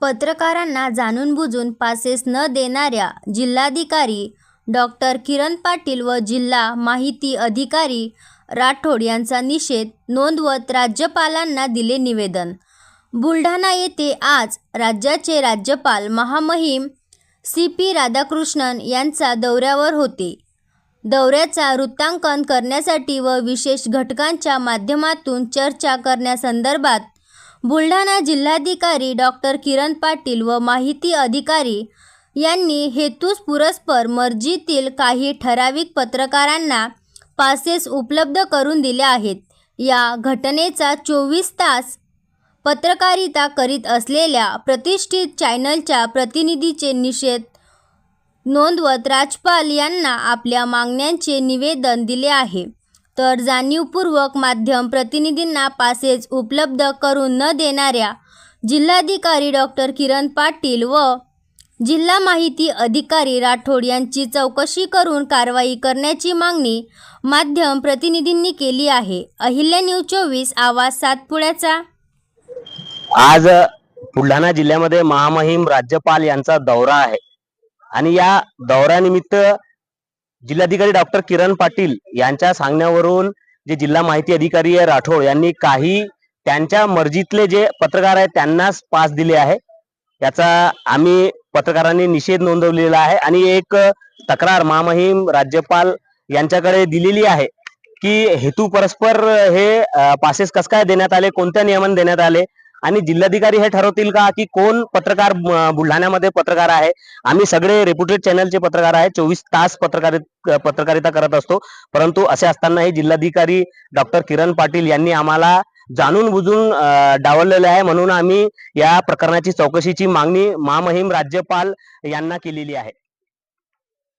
पत्रकारांना जाणून बुजून पासेस न देणाऱ्या जिल्हाधिकारी डॉक्टर किरण पाटील व जिल्हा माहिती अधिकारी राठोड यांचा निषेध नोंदवत राज्यपालांना दिले निवेदन. बुलढाणा येथे आज राज्याचे राज्यपाल महामहिम सी पी राधाकृष्णन यांचा दौऱ्यावर होते. दौऱ्याचा वृत्तांकन करण्यासाठी व विशेष घटकांच्या माध्यमातून चर्चा करण्यासंदर्भात बुलढाणा जिल्हाधिकारी डॉक्टर किरण पाटील व माहिती अधिकारी यांनी हेतूस पुरस्पर मर्जीतील काही ठराविक पत्रकारांना पासेस उपलब्ध करून दिले आहेत. या घटनेचा चोवीस तास पत्रकारिता करीत असलेल्या प्रतिष्ठित चॅनलच्या प्रतिनिधीचे निषेध नोंदवत राजपाल यांना आपल्या मागण्यांचे निवेदन दिले आहे. तर जाणीवपूर्वक माध्यम प्रतिनिधींना पासेस उपलब्ध करून न देणाऱ्या जिल्हाधिकारी डॉक्टर किरण पाटील व जिल्हा माहिती अधिकारी राठोड यांची चौकशी करून कारवाई करण्याची मागणी माध्यम प्रतिनिधींनी केली आहे. अहिल्या न्यूज चोवीस आवाज सातपुड्याचा. आज बुलढाणा जिल्ह्यामध्ये महामहिम राज्यपाल यांचा दौरा आहे. आणि या दौऱ्यानिमित्त जिल्हाधिकारी डॉक्टर किरण पाटील यांच्या सांगण्यावरून जे जिल्हा माहिती अधिकारी आहे राठोड यांनी काही त्यांच्या मर्जीतले जे पत्रकार आहेत त्यांनाच पास दिले आहे. याचा आम्ही पत्रकारांनी निषेध नोंदवलेला आहे आणि एक तक्रार महामहिम राज्यपाल यांच्याकडे दिलेली आहे की हेतू परस्पर हे पासेस कस काय देण्यात आले कोणत्या नियमन देण्यात आले आणि जिल्हाधिकारी हे ठरवतील का की कोण पत्रकार बुलढाण्यामध्ये पत्रकार आहे? आम्ही सगळे रेप्युटेड चॅनलचे पत्रकार आहे. चोवीस तास पत्रकारित पत्रकारिता करत असतो. परंतु असे असतानाही जिल्हाधिकारी डॉक्टर किरण पाटील यांनी आम्हाला जाणून बुजून डावललेले आहे. म्हणून आम्ही या प्रकरणाची चौकशीची मागणी महामहिम राज्यपाल यांना केलेली आहे.